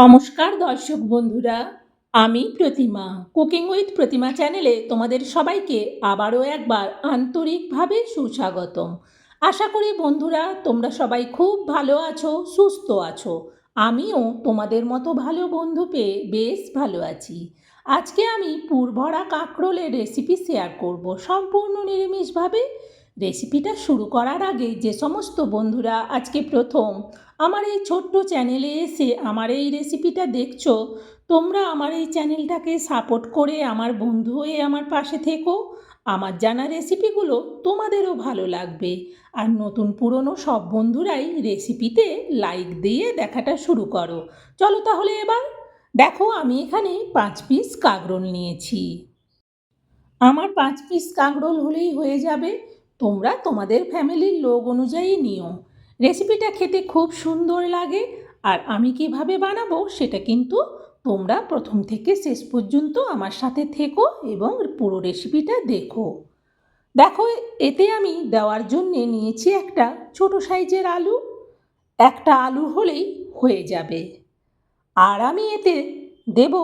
নমস্কার দর্শক বন্ধুরা, আমি প্রতিমা। কুকিং উইথ প্রতিমা চ্যানেলে তোমাদের সবাইকে আবারও একবার আন্তরিকভাবে সুস্বাগতম। আশা করি বন্ধুরা, তোমরা সবাই খুব ভালো আছো, সুস্থ আছো। আমিও তোমাদের মতো ভালো বন্ধু পেয়ে বেশ ভালো আছি। আজকে আমি পুরভরা কাঁকরোলের রেসিপি শেয়ার করব। সম্পূর্ণ নিরামিষভাবে রেসিপিটা শুরু করার আগে যে সমস্ত বন্ধুরা আজকে প্রথম, আমার এই ছোট্ট চ্যানেলে এসে আমার এই রেসিপিটা দেখছ, তোমরা আমার এই চ্যানেলটাকে সাপোর্ট করে আমার বন্ধু হয়ে আমার পাশে থেকো। আমার জানা রেসিপিগুলো তোমাদেরও ভালো লাগবে। আর নতুন পুরনো সব বন্ধুরাই রেসিপিতে লাইক দিয়ে দেখাটা শুরু করো। চলো তাহলে এবার, দেখো আমি এখানে পাঁচ পিস কাঁকরোল নিয়েছি। আমার পাঁচ পিস কাঁকরোল হলেই হয়ে যাবে। তোমরা তোমাদের ফ্যামিলির লোক অনুযায়ী নিও। রেসিপিটা খেতে খুব সুন্দর লাগে আর আমি কীভাবে বানাবো সেটা কিন্তু তোমরা প্রথম থেকে শেষ পর্যন্ত আমার সাথে থেকো এবং পুরো রেসিপিটা দেখো। দেখো, এতে আমি দেওয়ার জন্যে নিয়েছি একটা ছোট সাইজের আলু। একটা আলু হলেই হয়ে যাবে। আর আমি এতে দেব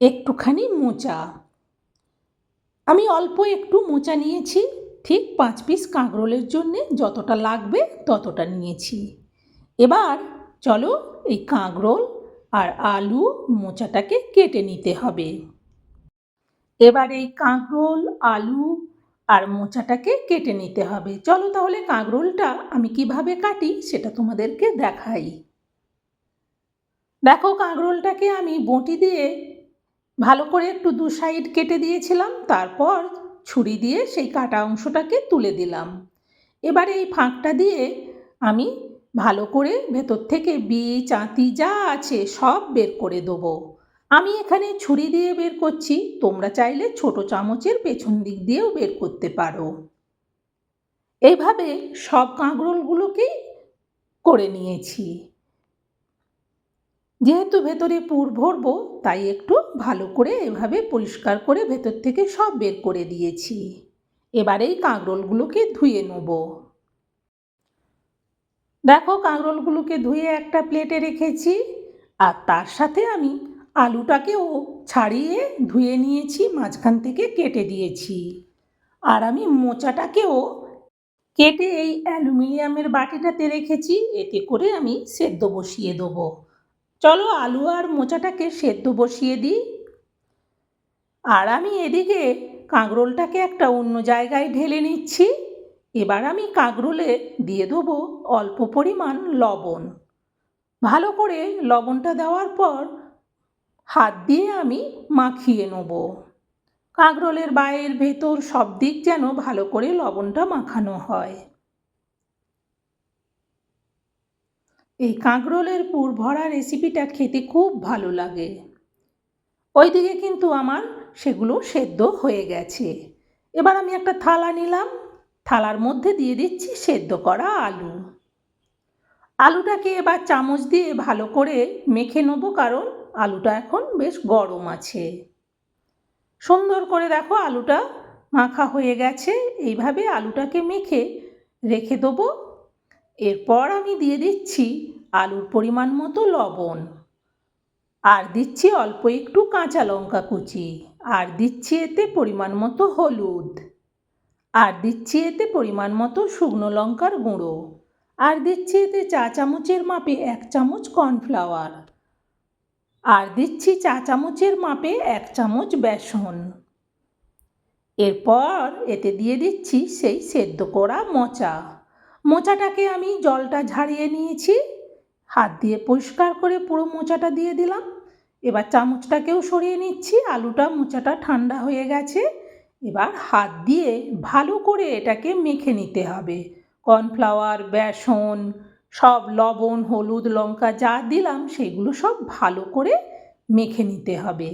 একটুখানি মোচা। আমি অল্প একটু মোচা নিয়েছি। ঠিক পাঁচ পিস কাঁকরোলের জন্যে যতটা লাগবে ততটা নিয়েছি। এবার চলো এই কাঁকরোল আর আলু মোচাটাকে কেটে নিতে হবে। এবার এই কাঁকরোল, আলু আর মোচাটাকে কেটে নিতে হবে। চলো তাহলে কাঁকরোলটা আমি কীভাবে কাটি সেটা তোমাদেরকে দেখাই। দেখো কাঁকরোলটাকে আমি বঁটি দিয়ে ভালো করে একটু দু সাইড কেটে দিয়েছিলাম, তারপর ছুরি দিয়ে সেই কাটা অংশটাকে তুলে দিলাম। এবারে এই ফাঁকটা দিয়ে আমি ভালো করে ভেতর থেকে বীজ, আঁতি যা আছে সব বের করে দেবো। আমি এখানে ছুরি দিয়ে বের করছি, তোমরা চাইলে ছোট চামচের পেছন দিক দিয়েও বের করতে পারো। এইভাবে সব কাঁকরোলগুলোকেই করে নিয়েছি। যেহেতু ভেতরে পুর ভরবো, তাই একটু ভালো করে এভাবে পরিষ্কার করে ভেতর থেকে সব বের করে দিয়েছি। এবারে এই কাঁকরোলগুলোকে ধুয়ে নেব। দেখো কাঁকরোলগুলোকে ধুয়ে একটা প্লেটে রেখেছি, আর তার সাথে আমি আলুটাকেও ছাড়িয়ে ধুয়ে নিয়েছি, মাঝখান থেকে কেটে দিয়েছি। আর আমি মোচাটাকেও কেটে এই অ্যালুমিনিয়ামের বাটিটাতে রেখেছি, এতে করে আমি সেদ্ধ বসিয়ে দেবো। চলো আলু আর মোচাটাকে সেদ্ধ বসিয়ে দিই। আর আমি এদিকে কাঁকরোলটাকে একটা অন্য জায়গায় ঢেলে নিচ্ছি। এবার আমি কাঁকরোলে দিয়ে দেবো অল্প পরিমাণ লবণ। ভালো করে লবণটা দেওয়ার পর হাত দিয়ে আমি মাখিয়ে নেব। কাঁকরোলের বাইরের ভেতর সব দিক যেন ভালো করে লবণটা মাখানো হয়। এই কাঁকরোলের পুর ভরা রেসিপিটা খেতে খুব ভালো লাগে। ওইদিকে কিন্তু আমার সেগুলো সেদ্ধ হয়ে গেছে। এবার আমি একটা থালা নিলাম। থালার মধ্যে দিয়ে দিচ্ছি সেদ্ধ করা আলু। আলুটাকে এবার চামচ দিয়ে ভালো করে মেখে নেব কারণ আলুটা এখন বেশ গরম আছে। সুন্দর করে দেখো আলুটা মাখা হয়ে গেছে। এইভাবে আলুটাকে মেখে রেখে দেবো। এরপর আমি দিয়ে দিচ্ছি আলুর পরিমাণ মতো লবণ। আর দিচ্ছি অল্প একটু কাঁচা লঙ্কা কুচি। আর দিচ্ছি এতে পরিমাণ মতো হলুদ। আর দিচ্ছি এতে পরিমাণ মতো শুকনো লঙ্কার গুঁড়ো। আর দিচ্ছি এতে চা চামচের মাপে এক চামচ কর্নফ্লাওয়ার। আর দিচ্ছি চা চামচের মাপে এক চামচ বেসন। এরপর এতে দিয়ে দিচ্ছি সেই সেদ্ধ করা মোচা। মোচাটাকে আমি জলটা ঝাড়িয়ে নিয়েছি। হাত দিয়ে পরিষ্কার করে পুরো মোচাটা দিয়ে দিলাম। এবার চামচটাকেও সরিয়ে নিচ্ছি। আলুটা মোচাটা ঠান্ডা হয়ে গেছে। এবার হাত দিয়ে ভালো করে এটাকে মেখে নিতে হবে। কর্নফ্লাওয়ার, বেসন, সব লবণ, হলুদ, লঙ্কা যা দিলাম, সেগুলো সব ভালো করে মেখে নিতে হবে।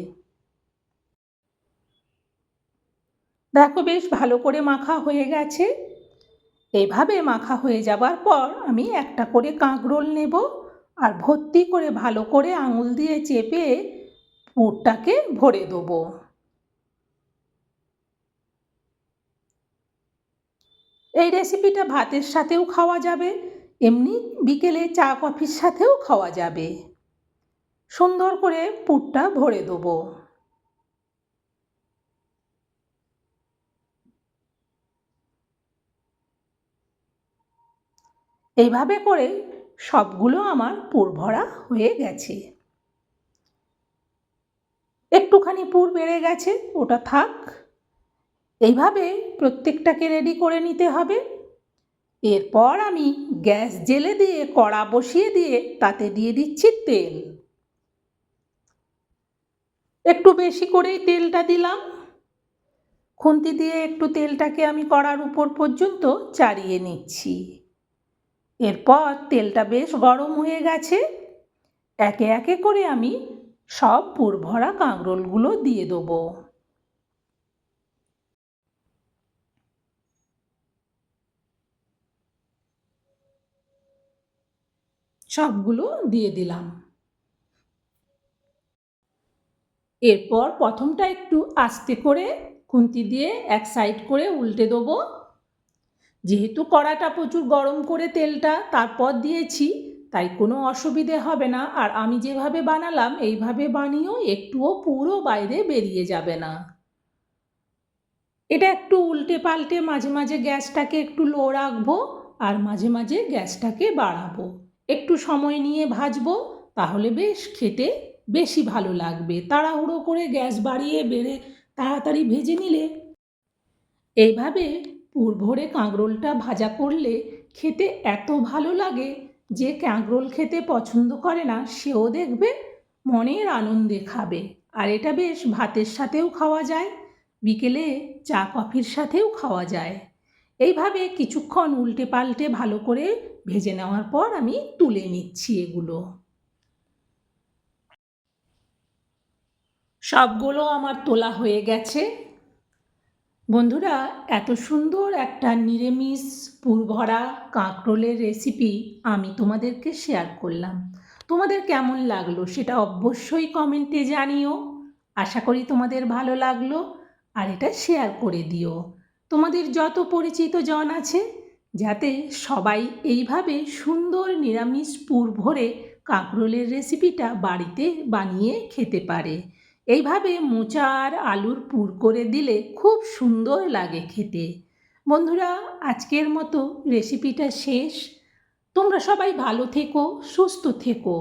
দেখো বেশ ভালো করে মাখা হয়ে গেছে। এইভাবে মাখা হয়ে যাবার পর আমি একটা করে কাঁকরোল নেব আর ভর্তি করে ভালো করে আঙুল দিয়ে চেপে পুরটাকে ভরে দেবো। এই রেসিপিটা ভাতের সাথেও খাওয়া যাবে, এমনি বিকেলে চা কফির সাথেও খাওয়া যাবে। সুন্দর করে পুরটা ভরে দেবো। এইভাবে করে সবগুলো আমার পুর ভরা হয়ে গেছে। একটুখানি পুর বেড়ে গেছে, ওটা থাক। এইভাবে প্রত্যেকটাকে রেডি করে নিতে হবে। এরপর আমি গ্যাস জেলে দিয়ে, কড়া বসিয়ে দিয়ে, তাতে দিয়ে দিচ্ছি তেল। একটু বেশি করেই তেলটা দিলাম। খুন্তি দিয়ে একটু তেলটাকে আমি কড়ার উপর পর্যন্ত চাড়িয়ে নিচ্ছি। এরপর তেলটা বেশ গরম হয়ে গেছে। একে একে করে আমি সব পুর ভরা কাঁকরোলগুলো দিয়ে দেবো। সবগুলো দিয়ে দিলাম। এরপর প্রথমটা একটু আস্তে করে খুন্তি দিয়ে এক সাইড করে উল্টে দেবো। যেহেতু কড়াটা প্রচুর গরম করে তেলটা তারপর দিয়েছি, তাই কোনো অসুবিধে হবে না। আর আমি যেভাবে বানালাম, এইভাবে বানিয়েও একটুও পুরো বাইরে বেরিয়ে যাবে না। এটা একটু উল্টে পাল্টে মাঝে মাঝে গ্যাসটাকে একটু লো রাখব আর মাঝে মাঝে গ্যাসটাকে বাড়াবো। একটু সময় নিয়ে ভাজবো, তাহলে বেশ খেতে বেশি ভালো লাগবে। তাড়াহুড়ো করে গ্যাস বাড়িয়ে বেড়ে তাড়াতাড়ি ভেজে নিলে। এইভাবে ভরে কাঁকরোলটা ভাজা করলে খেতে এত ভালো লাগে যে কাঁকরোল খেতে পছন্দ করে না, সেও দেখবে মনের আনন্দে খাবে। আর এটা বেশ ভাতের সাথেও খাওয়া যায়, বিকেলে চা কফির সাথেও খাওয়া যায়। এইভাবে কিছুক্ষণ উল্টে পাল্টে ভালো করে ভেজে নেওয়ার পর আমি তুলে নিচ্ছি এগুলো। সবগুলো আমার তোলা হয়ে গেছে। বন্ধুরা, এত সুন্দর একটা নিরামিষ পুরভরা কাঁকরোলের রেসিপি আমি তোমাদেরকে শেয়ার করলাম। তোমাদের কেমন লাগল সেটা অবশ্যই কমেন্টে জানিও। আশা করি তোমাদের ভালো লাগল, আর এটা শেয়ার করে দিও। তোমাদের যত পরিচিত জন আছে, যাতে সবাই এইভাবে সুন্দর নিরামিষ পুর ভরে কাঁকরোলের রেসিপিটা বাড়িতে বানিয়ে খেতে পারে। এইভাবে মোচা আর আলুর পুর করে দিলে খুব সুন্দর লাগে খেতে। বন্ধুরা, আজকের মতো রেসিপিটা শেষ। তোমরা সবাই ভালো থেকো, সুস্থ থেকো।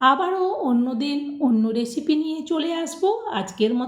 আবারও অন্য দিন অন্য রেসিপি নিয়ে চলে আসব আজকের মতো।